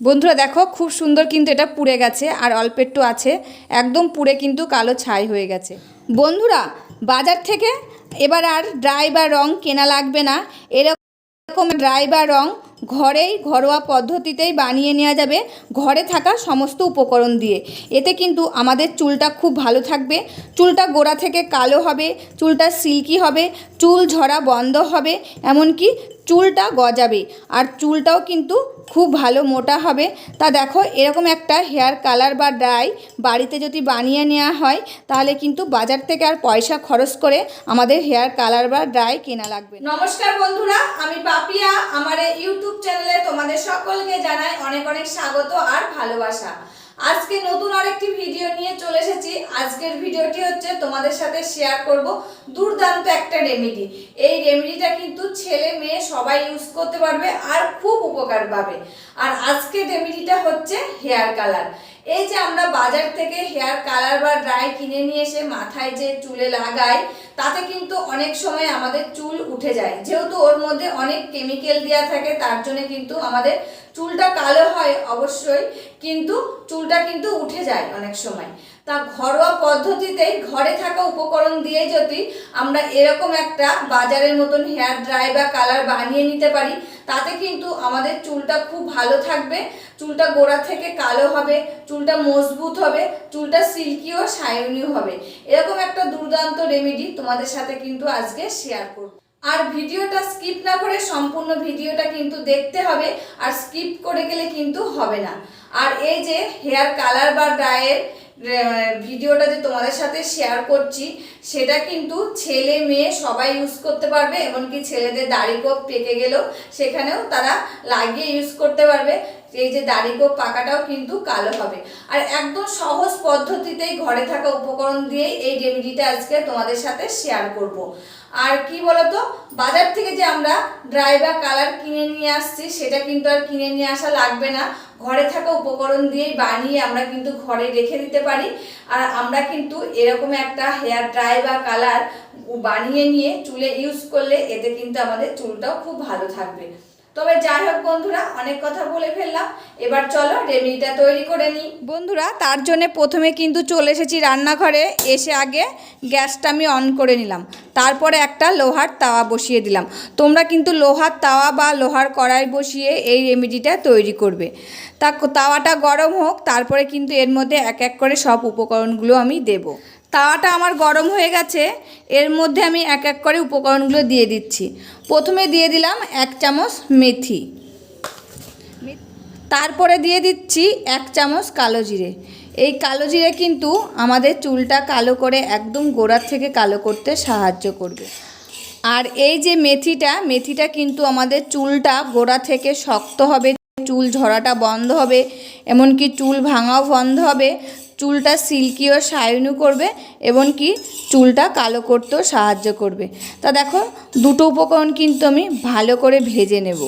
বন্ধুরা দেখো, খুব সুন্দর কিন্তু এটা পুড়ে গেছে আর অল্প একটু আছে। একদম পুড়ে কিন্তু কালো ছাই হয়ে গেছে। বন্ধুরা, বাজার থেকে এবার আর ড্রাই বা রং কেনা লাগবে না। এরকম ড্রাই বা রং ঘরেই, ঘরোয়া পদ্ধতিতেই বানিয়ে নেওয়া যাবে। ঘরে থাকা সমস্ত উপকরণ দিয়ে। এতে কিন্তু আমাদের চুলটা খুব ভালো থাকবে। চুলটা গোড়া থেকে কালো হবে, চুলটা সিল্কি হবে, চুল ঝরা বন্ধ হবে। এমনকি চুলটা গজাবে। আর চুলটাও কিন্তু খুব ভালো মোটা হবে। তা দেখো, এরকম একটা হেয়ার কালার বা ড্রাই বাড়িতে যদি বানিয়ে নেওয়া হয়, তাহলে কিন্তু বাজার থেকে আর পয়সা খরচ করে আমাদের হেয়ার কালার বা ড্রাই কেনা লাগবে নমস্কার বন্ধুরা, আমি পাপিয়া। আমার ইউটিউব চ্যানেলে তোমাদের সকলকে জানাই অনেক অনেক স্বাগত আর ভালোবাসা। আজকে নতুন আরেকটি ভিডিও নিয়ে চলে এসেছি। আজকের ভিডিওটি হচ্ছে তোমাদের সাথে শেয়ার করব দুর্দান্ত একটা রেমেডি এই রেমেডিটা কিন্তু ছেলে মেয়ে সবাই ইউজ করতে পারবে আর খুব উপকার পাবে। আর আজকের রেমেডিটা হচ্ছে হেয়ার কালার এই যে আমরা বাজার থেকে হেয়ার কালার বা ড্রাই কিনে নিয়ে এসে মাথায় যে চুলে লাগাই, তাতে কিন্তু অনেক সময় আমাদের চুল উঠে যায়। যেহেতু ওর মধ্যে অনেক কেমিক্যাল দেওয়া থাকে, তার জন্য কিন্তু আমাদের চুলটা কালো হয় অবশ্যই, কিন্তু চুলটা কিন্তু উঠে যায় অনেক সময়। তা ঘরোয়া পদ্ধতিতেই ঘরে থাকা উপকরণ দিয়ে যদি আমরা এরকম একটা বাজারের মতন হেয়ার ড্রাই বা কালার বানিয়ে নিতে পারি, তাতে কিন্তু আমাদের চুলটা খুব ভালো থাকবে। চুলটা গোড়া থেকে কালো হবে, চুলটা মজবুত হবে, চুলটা সিল্কি ও শাইনিও হবে। এরকম একটা দুর্দান্ত রেমেডি তোমাদের সাথে কিন্তু আজকে শেয়ার করব। আর ভিডিওটা স্কিপ না করে সম্পূর্ণ ভিডিওটা কিন্তু দেখতে হবে, আর স্কিপ করে গেলে কিন্তু হবে না। আর এই যে হেয়ার কালার বা ড্রায়ের ভিডিওটা যে তোমাদের সাথে শেয়ার করছি, সেটা কিন্তু ছেলে মেয়ে সবাই ইউজ করতে পারবে, এমনকি ছেলেদের দাড়ি কোপ পেকে গেলেও সেখানেও তারা লাগিয়ে ইউজ করতে পারবে এই যে দাড়ি কোপ পাকাটাও কিন্তু কালো হবে আর একদম সহজ পদ্ধতিতেই ঘরে থাকা উপকরণ দিয়ে এই রেমেডিটা আজকে তোমাদের সাথে শেয়ার করব। আর কি বলতো? বাজার থেকে যে আমরা ড্রাই বা কালার কিনে নিয়ে আসছি, সেটা কিন্তু আর কিনে নিয়ে আসা লাগবে না। ঘরে থাকা উপকরণ দিয়েই বানিয়ে আমরা কিন্তু ঘরে রেখে দিতে পারি। আর আমরা কিন্তু এরকম একটা হেয়ার ড্রাই বা কালার বানিয়ে নিয়ে চুলে ইউজ করলে এতে কিন্তু আমাদের চুলটাও খুব ভালো থাকবে। তবে যাই হোক বন্ধুরা, অনেক কথা বলে ফেললাম। এবার চলো রেমেডিটা তৈরি করে নিই। বন্ধুরা, তার জন্য প্রথমে কিন্তু চলে এসেছি রান্নাঘরে। এসে আগে গ্যাসটা আমি অন করে নিলাম। তারপরে একটা লোহার তাওয়া বসিয়ে দিলাম। তোমরা কিন্তু লোহার তাওয়া বা লোহার কড়াই বসিয়ে এই রেমেডিটা তৈরি করবে। তা, তাওয়াটা গরম হোক, তারপরে কিন্তু এর মধ্যে এক এক করে সব উপকরণগুলো আমি দেবো। তাওয়াটা আমার গরম হয়ে গেছে, এর মধ্যে আমি এক এক করে উপকরণগুলো দিয়ে দিচ্ছি। প্রথমে দিয়ে দিলাম এক চামচ মেথি। তারপরে দিয়ে দিচ্ছি এক চামচ কালো জিরে। এই কালো জিরে কিন্তু আমাদের চুলটা কালো করে একদম গোড়ার থেকে কালো করতে সাহায্য করবে। আর এই যে মেথিটা মেথিটা কিন্তু আমাদের চুলটা গোড়া থেকে শক্ত হবে, চুল ঝরাটা বন্ধ হবে, এমনকি চুল ভাঙাও বন্ধ হবে। চুলটা সিল্কি ও শাইনও করবে এবং কি চুলটা কালো করতেও সাহায্য করবে। তা দেখো, দুটো উপকরণ কিন্তু আমি ভালো করে ভেজে নেব।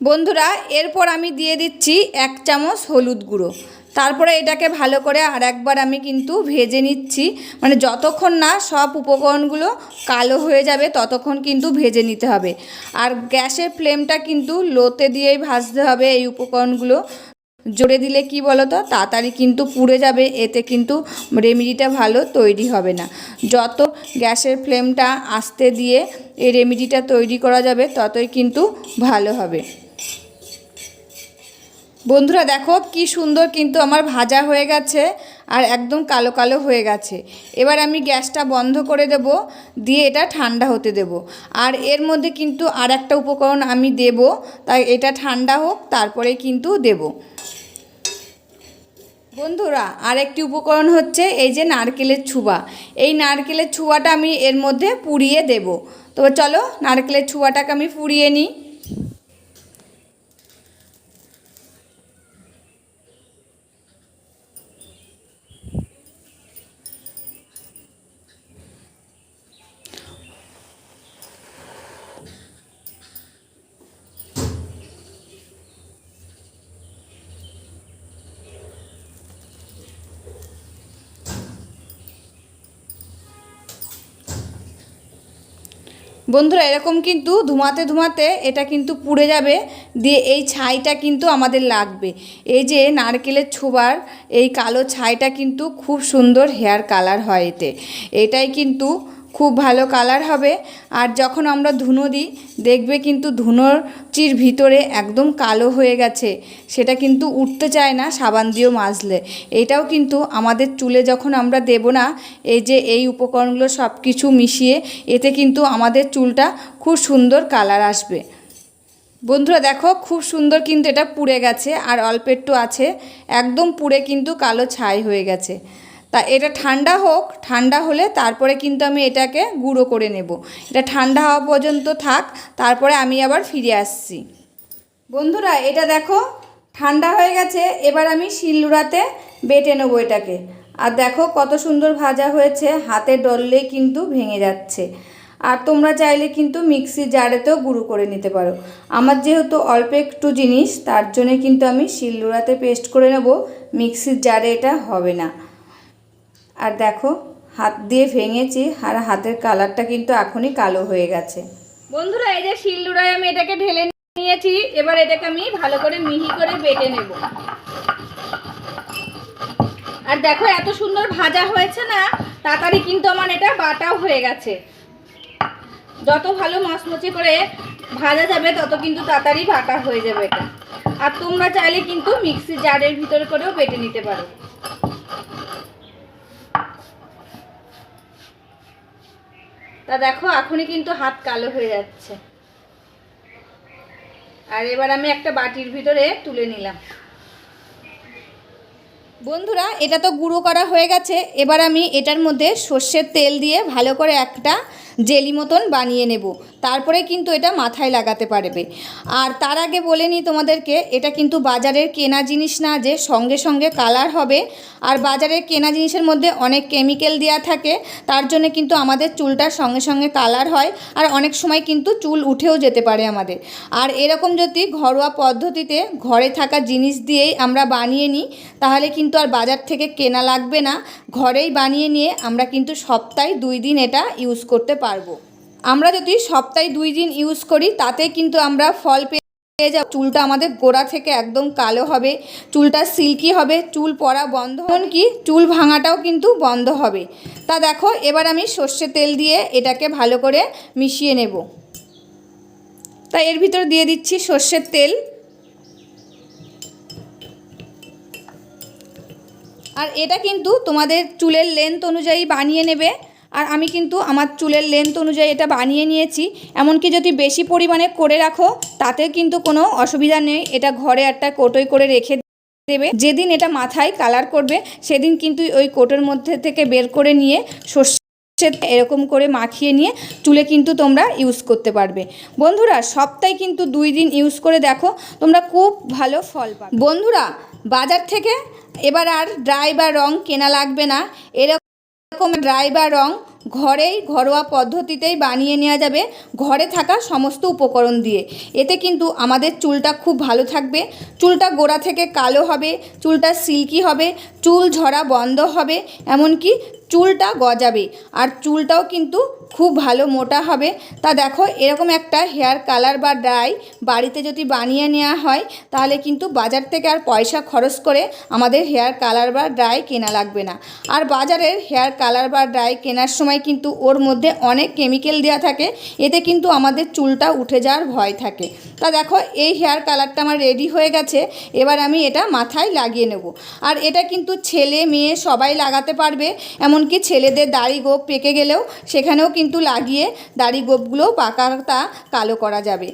বন্ধুরা, এরপর আমি দিয়ে দিচ্ছি এক চামচ হলুদ গুঁড়ো। তারপরে এটাকে ভালো করে আর একবার আমি কিন্তু ভেজে নিচ্ছি। মানে যতক্ষণ না সব উপকরণগুলো কালো হয়ে যাবে, ততক্ষণ কিন্তু ভেজে নিতে হবে। আর গ্যাসের ফ্লেমটা কিন্তু লোতে দিয়েই ভাজতে হবে এই উপকরণগুলো। জোরে দিলে কি বলো তো তাড়াতাড়ি কিন্তু পুড়ে যাবে, এতে কিন্তু রেমেডিটা ভালো, তৈরি হবে না। যত গ্যাসের ফ্লেমটা আস্তে দিয়ে এই রেমেডিটা তৈরি করা যাবে, ততই কিন্তু ভালো হবে। বন্ধুরা দেখো কি সুন্দর কিন্তু আমার ভাজা হয়ে গেছে আর একদম কালো কালো হয়ে গেছে। এবার আমি গ্যাসটা বন্ধ করে দেব, দিয়ে এটা ঠান্ডা হতে দেব। আর এর মধ্যে কিন্তু আর একটা উপকরণ আমি দেব, তাই এটা ঠান্ডা হোক, তারপরে কিন্তু দেব। বন্ধুরা, আরেকটি উপকরণ হচ্ছে এই যে নারকেলের ছুয়া। এই নারকেলের ছুয়াটা আমি এর মধ্যে পুড়িয়ে দেব। তবে চলো, নারকেলের ছুয়াটাকে আমি পুড়িয়ে নিই। বন্ধুরা, এরকম কিন্তু ধুমাতে ধুমাতে এটা কিন্তু পুড়ে যাবে, দিয়ে এই ছাইটা কিন্তু আমাদের লাগবে। এই যে নারকেলের ছোবার, এই কালো ছাইটা কিন্তু খুব সুন্দর হেয়ার কালার হয় এতে। এটাই কিন্তু খুব ভালো কালার হবে। আর যখন আমরা ধুনো দিই, দেখবে কিন্তু ধুনোর চির ভিতরে একদম কালো হয়ে গেছে। সেটা কিন্তু উঠতে চায় না সাবান দিয়েও মাজলে। এটাও কিন্তু আমাদের চুলে যখন আমরা দেব না, এই যে এই উপকরণগুলো সব কিছু মিশিয়ে, এতে কিন্তু আমাদের চুলটা খুব সুন্দর কালার আসবে। বন্ধুরা দেখো, খুব সুন্দর কিন্তু এটা পুড়ে গেছে, আর অল্প একটু আছে। একদম পুড়ে কিন্তু কালো ছাই হয়ে গেছে। তা এটা ঠান্ডা হোক, ঠান্ডা হলে তারপরে কিন্তু আমি এটাকে গুঁড়ো করে নেব। এটা ঠান্ডা হওয়া পর্যন্ত থাক, তারপরে আমি আবার ফিরে আসছি। বন্ধুরা, এটা দেখো, ঠান্ডা হয়ে গেছে, এবার আমি শিলুড়াতে বেটে নেব এটাকে। আর দেখো কত সুন্দর ভাজা হয়েছে, হাতে ডললেই কিন্তু ভেঙে যাচ্ছে। আর তোমরা চাইলে কিন্তু মিক্সি জারেতেও গুঁড়ো করে নিতে পারো। আমার যেহেতু অল্প একটু জিনিস, তার জন্য কিন্তু আমি শিলুড়াতে পেস্ট করে নেব, মিক্সির জারে এটা হবে না। আর দেখো, হাত দিয়ে ভেঙেছি আর হাতের কালারটা কিন্তু এখনই কালো হয়ে গেছে। বন্ধুরা, এই যে শিলুড়ায় আমি এটাকে ঢেলে নিয়েছি, এবার এটাকে আমি ভালো করে মিহি করে বেটে নেব। আর দেখো, এত সুন্দর ভাজা হয়েছে না, তাড়াতাড়ি কিন্তু আমার এটা বাটাও হয়ে গেছে। যত ভালো মচমচে করে ভাজা যাবে, তত কিন্তু তাড়াতাড়ি বাটা হয়ে যাবে এটা। আর তোমরা চাইলে কিন্তু মিক্সি জারের ভিতরে করেও বেটে নিতে পারো। তা দেখো, এখনই কিন্তু হাত কালো হয়ে যাচ্ছে। আর এবার আমি একটা বাটির ভিতরে তুলে নিলাম। বন্ধুরা, এটা তো গুঁড়ো করা হয়ে গেছে। এবার আমি এটার মধ্যে সর্ষের তেল দিয়ে ভালো করে একটা জেলি মতন বানিয়ে নেব। তারপরে কিন্তু এটা মাথায় লাগাতে পারবে। আর তার আগে বলে নিই তোমাদেরকে, এটা কিন্তু বাজারের কেনা জিনিস না যে সঙ্গে সঙ্গে কালার হবে। আর বাজারের কেনা জিনিসের মধ্যে অনেক কেমিক্যাল দেওয়া থাকে, তার জন্য কিন্তু আমাদের চুলটার সঙ্গে সঙ্গে কালার হয়। আর অনেক সময় কিন্তু চুল উঠেও যেতে পারে আমাদের। আর এরকম যদি ঘরোয়া পদ্ধতিতে ঘরে থাকা জিনিস দিয়েই আমরা বানিয়ে নিই, তাহলে কিন্তু আর বাজার থেকে কেনা লাগবে না। ঘরেই বানিয়ে নিয়ে আমরা কিন্তু সপ্তাহে দুই দিন এটা ইউজ করতে পারব। আমরা যদি সপ্তাহে দুই দিন ইউজ করি, তাতে কিন্তু আমরা ফল পেয়ে যাব। চুলটা আমাদের গোড়া থেকে একদম কালো হবে, চুলটা সিল্কি হবে, চুল পড়া বন্ধ কি চুল ভাঙাটাও কিন্তু বন্ধ হবে। তা দেখো, এবার আমি সর্ষে তেল দিয়ে এটাকে ভালো করে মিশিয়ে নেব। তা এর ভিতর দিয়ে দিচ্ছি সর্ষের তেল। আর এটা কিন্তু তোমাদের চুলের লেন্থ অনুযায়ী বানিয়ে নেবে। আর আমি কিন্তু আমার চুলের লেন্থ অনুযায়ী এটা বানিয়ে নিয়েছি। এমনকি যদি বেশি পরিমাণে করে রাখো, তাতে কিন্তু কোনো অসুবিধা নেই। এটা ঘরে একটা কোটোই করে রেখে দেবে। যেদিন এটা মাথায় কালার করবে, সেদিন কিন্তু ওই কোটোর মধ্যে থেকে বের করে নিয়ে সর্ষে এরকম করে মাখিয়ে নিয়ে চুলে কিন্তু তোমরা ইউজ করতে পারবে। বন্ধুরা, সপ্তাহে কিন্তু দুই দিন ইউজ করে দেখো, তোমরা খুব ভালো ফল পাবে। বন্ধুরা, বাজার থেকে এবার আর ড্রাই বা রং কেনা লাগবে না। এরকম ড্রাই বা রং ঘরেই ঘরোয়া পদ্ধতিতেই বানিয়ে নেওয়া যাবে। ঘরে থাকা সমস্ত উপকরণ দিয়ে। এতে কিন্তু আমাদের চুলটা খুব ভালো থাকবে। চুলটা গোড়া থেকে কালো হবে, চুলটা সিল্কি হবে, চুল ঝরা বন্ধ হবে, এমনকি চুলটা গজাবে। আর চুলটাও কিন্তু খুব ভালো মোটা হবে। তা দেখো, এরকম একটা হেয়ার কালার বা ড্রাই বাড়িতে যদি বানিয়ে নেওয়া হয়, তাহলে কিন্তু বাজার থেকে আর পয়সা খরচ করে আমাদের হেয়ার কালার বা ড্রাই কেনা লাগবে না। আর বাজারের হেয়ার কালার বা ড্রাই কেনার সময় কিন্তু ওর মধ্যে অনেক কেমিক্যাল দেওয়া থাকে, এতে কিন্তু আমাদের চুলটা উঠে যাওয়ার ভয় থাকে। তা দেখো, এই হেয়ার কালারটা আমার রেডি হয়ে গেছে, এবার আমি এটা মাথায় লাগিয়ে নেব। আর এটা কিন্তু ছেলে, মেয়ে সবাই লাগাতে পারবে, এমনকি ছেলেদের দাড়ি গোপ পেকে গেলেও সেখানেও কিন্তু লাগিয়ে দাড়ি গোপগুলো পাকাটা কালো করা যাবে।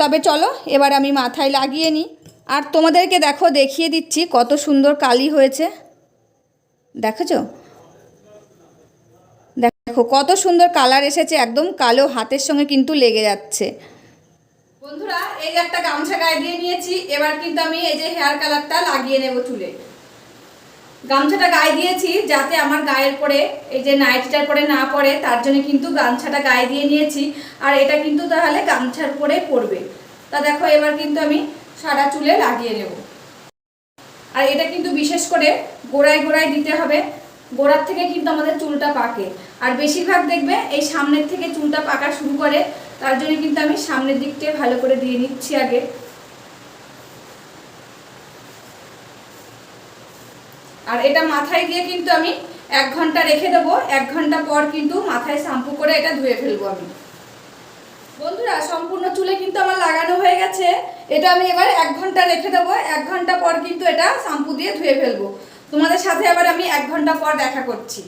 তবে চলো, এবার আমি মাথায় লাগিয়ে নিই। আর তোমাদেরকে দেখো, দেখিয়ে দিচ্ছি কত সুন্দর কালি হয়েছে। দেখেছ? দেখো, কত সুন্দর কালার এসেছে, একদম কালো হাতের সঙ্গে কিন্তু লেগে যাচ্ছে। বন্ধুরা, এই যে একটা গামছা গায়ে দিয়ে নিয়েছি, এবার কিন্তু আমি এই যে হেয়ার কালারটা লাগিয়ে নেব চুলে। গামছাটা গায়ে দিয়েছি যাতে আমার গায়ের পরে, এই যে নাইটটার পরে না পড়ে, তার জন্য কিন্তু গামছাটা গায়ে দিয়ে নিয়েছি। আর এটা কিন্তু তাহলে গামছার পরে পড়বে। তা দেখো, এবার কিন্তু আমি সারা চুলে লাগিয়ে নেব। আর এটা কিন্তু বিশেষ করে গোড়ায় গোড়ায় দিতে হবে। গোড়ার থেকে কিন্তু আমাদের চুলটা পাকে। আর বেশিরভাগ দেখবে এই সামনের থেকে চুলটা পাকা শুরু করে। তার জন্য কিন্তু আমি সামনের দিকটাই ভালো করে দিয়ে নিচ্ছি আগে। আর এটা মাথায় দিয়ে কিন্তু আমি এক ঘণ্টা রেখে দেবো, এক ঘণ্টা পর কিন্তু মাথায় শ্যাম্পু করে এটা ধুয়ে ফেলব আমি। বন্ধুরা, সম্পূর্ণ চুলে কিন্তু আমার লাগানো হয়ে গেছে। এটা আমি এবার এক ঘণ্টা রেখে দেবো, এক ঘণ্টা পর কিন্তু এটা শ্যাম্পু দিয়ে ধুয়ে ফেলব। তোমাদের সাথে আবার আমি এক ঘণ্টা পর দেখা করছি।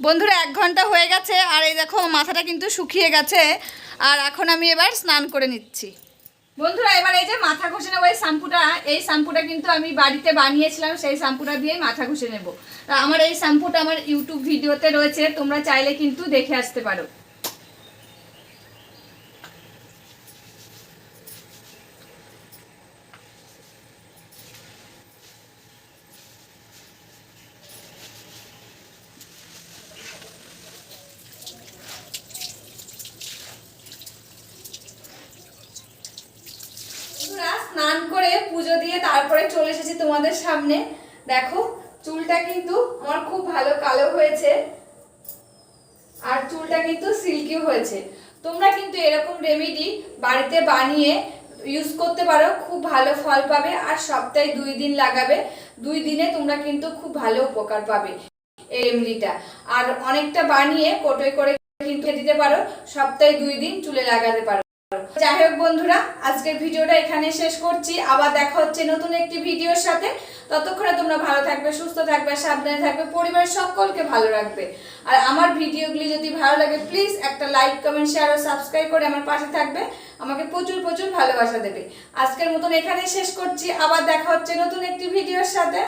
বন্ধুরা, এক ঘণ্টা হয়ে গেছে, আর এই দেখো মাথাটা কিন্তু শুকিয়ে গেছে। আর এখন আমি এবার স্নান করে নিচ্ছি। বন্ধুরা, এবার এই যে মাথা ঘষে নেব, এই শ্যাম্পুটা এই শ্যাম্পুটা কিন্তু আমি বাড়িতে বানিয়েছিলাম, সেই শ্যাম্পুটা দিয়ে মাথা ঘষে নেব। আমার এই শ্যাম্পুটা আমার ইউটিউব ভিডিওতে রয়েছে, তোমরা চাইলে কিন্তু দেখে আসতে পারো বন্ধুরা, স্নান করে পুজো দিয়ে তারপরে চলে এসেছি তোমাদের সামনে। দেখো, চুলটা কিন্তু আমার খুব ভালো কালো হয়েছে। আর চুলটা কিন্তু সিল্কি হয়েছে। তোমরা কিন্তু এরকম রেমেডি বাড়িতে বানিয়ে ইউজ করতে পারো, খুব ভালো ফল পাবে আর সপ্তাহে দুই দিন লাগাবে। দুই দিনে তোমরা কিন্তু খুব ভালো উপকার পাবে এই রেমেডিটা আর অনেকটা বানিয়ে কোটোয় করে কিন্তু দিতে পারো, সপ্তাহে দুই দিন চুলে লাগাতে পারো। যাই হোক বন্ধুরা, আজকের ভিডিওটা এখানে শেষ করছি। আবার দেখা হচ্ছে নতুন একটি ভিডিওর সাথে। ততক্ষণে তোমরা ভালো থাকবে, সুস্থ থাকবে, সাবধানে থাকবে, পরিবারের সকলকে ভালো রাখবে। আর আমার ভিডিওগুলি যদি ভালো লাগে প্লিজ একটা লাইক কমেন্ট শেয়ার ও সাবস্ক্রাইব করে আমার পাশে থাকবে। আমাকে প্রচুর প্রচুর ভালোবাসা দেবে। আজকের মতন এখানে শেষ করছি। আবার দেখা হচ্ছে নতুন একটি ভিডিওর সাথে।